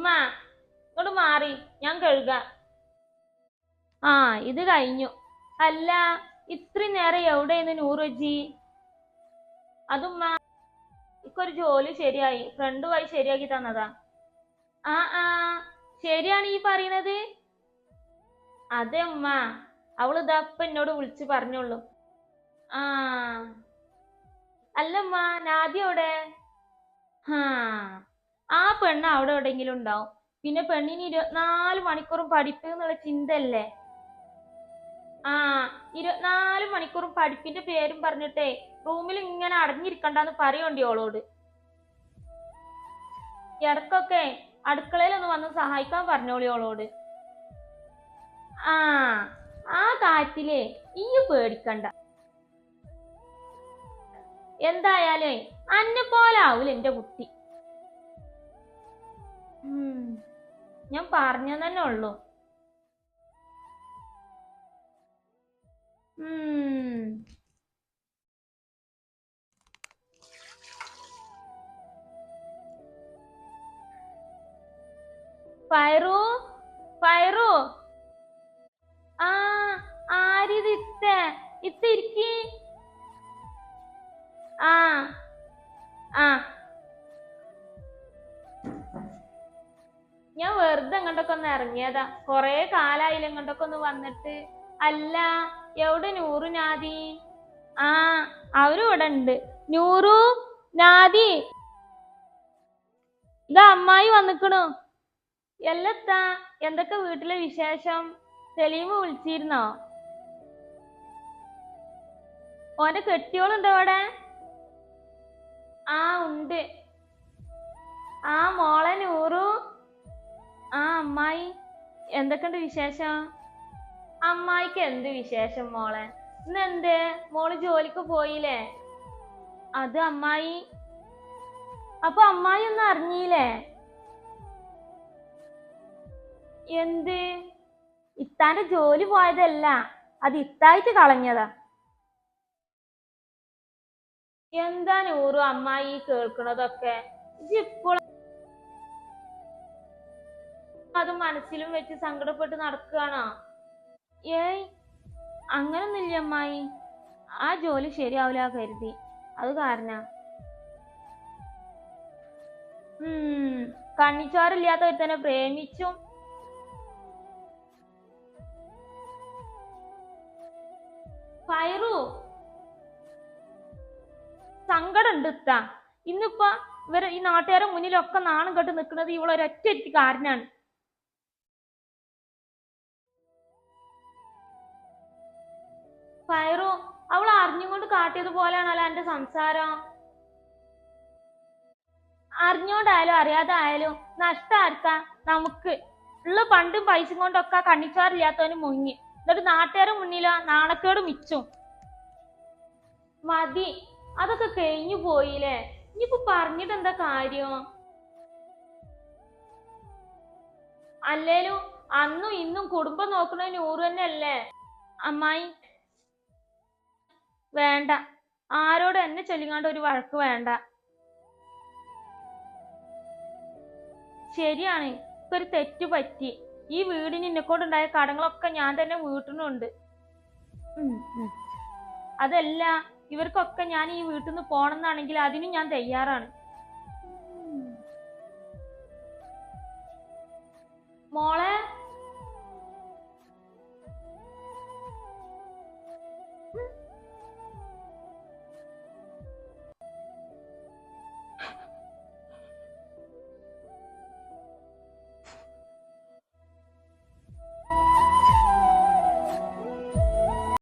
ഉമ്മ ഇങ്ങോട്ട് മാറി. ഞാൻ കഴുകാം. ആ ഇത് കഴിഞ്ഞു. അല്ല ഇത്രയും നേരം എവിടെയെന്ന് നൂറുജി? അതുമ്മ. ഇക്കൊരു ജോലി ശരിയായി. ഫ്രണ്ടുമായി ശരിയാക്കി തന്നതാ. ആ ആ. ശരിയാണ് ഈ പറയണത്? അതെ ഉമ്മ. അവൾ ഇതപ്പ എന്നോട് വിളിച്ചു പറഞ്ഞോളൂ. ആ. അല്ലമ്മ നാദ്യ എവിടെ? ഹാ പെണ്ണ് അവിടെ എവിടെയെങ്കിലും ഉണ്ടാവും. പിന്നെ പെണ്ണിന് ഇരുപത്തിനാല് മണിക്കൂറും പഠിപ്പ് എന്നുള്ള ചിന്തയല്ലേ? ആ ഇരുപത്തിനാല് മണിക്കൂറും പഠിപ്പിന്റെ പേരും പറഞ്ഞിട്ടേ റൂമിൽ ഇങ്ങനെ അടഞ്ഞിരിക്കണ്ടെന്ന് പറയണ്ടി ഓളോട്. ഇടക്കൊക്കെ അടുക്കളയിൽ ഒന്ന് വന്ന് സഹായിക്കാൻ പറഞ്ഞോളി ഓളോട്. ആ ആ കാര്യത്തിലേ ഈ പേടിക്കണ്ട. എന്തായാലേ അന്നെ പോലെ ആവൂല എന്റെ കുട്ടി. ഞാൻ പറഞ്ഞു തന്നെ ഉള്ളു. ഫൈറു ഫയറു ആ ആരിത് ഇത്ത? ഇത്ത ഇരിക്കി വെറുതെ അങ്ങോട്ടൊക്കെ ഒന്ന് ഇറങ്ങിയതാ. കൊറേ കാലായില്ല ഇങ്ങോട്ടൊക്കെ ഒന്ന് വന്നിട്ട്. അല്ല എവിടെ നൂറു നാദി? ആ അവരും ഇവിടെ ഉണ്ട്. നൂറു നാദി. ഇതാ അമ്മായി വന്നിക്കണു. എല്ലത്താ എന്തൊക്കെ വീട്ടിലെ വിശേഷം? സലീമ് വിളിച്ചിരുന്നോ? ഓന്റെ കെട്ടിയോളുണ്ടോ അവിടെ? ആ ഉണ്ട്. എന്തൊക്കെയുണ്ട് വിശേഷം? അമ്മായിക്ക് എന്ത് വിശേഷം മോളെ? ഇന്ന് എന്ത് മോൾ ജോലിക്ക് പോയില്ലേ? അത് അമ്മായി. അപ്പൊ അമ്മായി ഒന്നും അറിഞ്ഞില്ലേ? എന്ത്? ഇത്താന്റെ ജോലി പോയതല്ല അത് ഇത്തായിട്ട് കളഞ്ഞതാ. എന്താ നൂറു അമ്മായി കേൾക്കണതൊക്കെ? ഇപ്പോഴും അത് മനസ്സിലും വെച്ച് സങ്കടപ്പെട്ട് നടക്കുകയാണോ. ഏയ് അങ്ങനൊന്നുമില്ല അമ്മായി. ആ ജോലി ശരിയാവില്ല കരുതി. അത് കാരണ. കണ്ണിച്ചോറില്ലാത്ത തന്നെ പ്രേമിച്ചും. ഫയറു സങ്കടമുണ്ട് ഇത്ത ഇന്നിപ്പോ ഇവർ ഈ നാട്ടുകാരെ മുന്നിലൊക്കെ നാണം കെട്ട് നിൽക്കുന്നത് ഇവളൊരൊറ്റ കാരനാണ് ഫയറു അവൾ അറിഞ്ഞുകൊണ്ട് കാട്ടിയത് പോലെയാണല്ലോ എന്റെ സംസാരം. അറിഞ്ഞോണ്ടായാലും അറിയാതെ ആയാലും നഷ്ടാർക്കാ നമുക്ക്. ഉള്ള പണ്ടും പൈസ കൊണ്ടൊക്കെ കണ്ണിച്ചാറില്ലാത്തവന് മുങ്ങി. എന്നിട്ട് നാട്ടുകാരുടെ മുന്നിലോ നാണക്കേട് മിച്ചും. മതി. അതൊക്കെ കഴിഞ്ഞു പോയില്ലേ? ഇനിയിപ്പോ പറഞ്ഞിട്ട് എന്താ കാര്യം? അല്ലേലും അന്നും ഇന്നും കുടുംബം നോക്കണ നൂറ് തന്നെ അല്ലേ അമ്മായി. വേണ്ട. ആരോട് എന്നെ ചൊല്ലിങ്ങാണ്ട് ഒരു വഴക്ക് വേണ്ട. ശരിയാണ്. ഇപ്പൊരു തെറ്റ് പറ്റി. ഈ വീടിന് എന്നെക്കൊണ്ടുണ്ടായ കടങ്ങളൊക്കെ ഞാൻ തന്നെ വീട്ടിനുണ്ട്. അതല്ല ഇവർക്കൊക്കെ ഞാൻ ഈ വീട്ടിൽ നിന്ന് പോണെന്നാണെങ്കിൽ അതിനും ഞാൻ തയ്യാറാണ്. മോളെ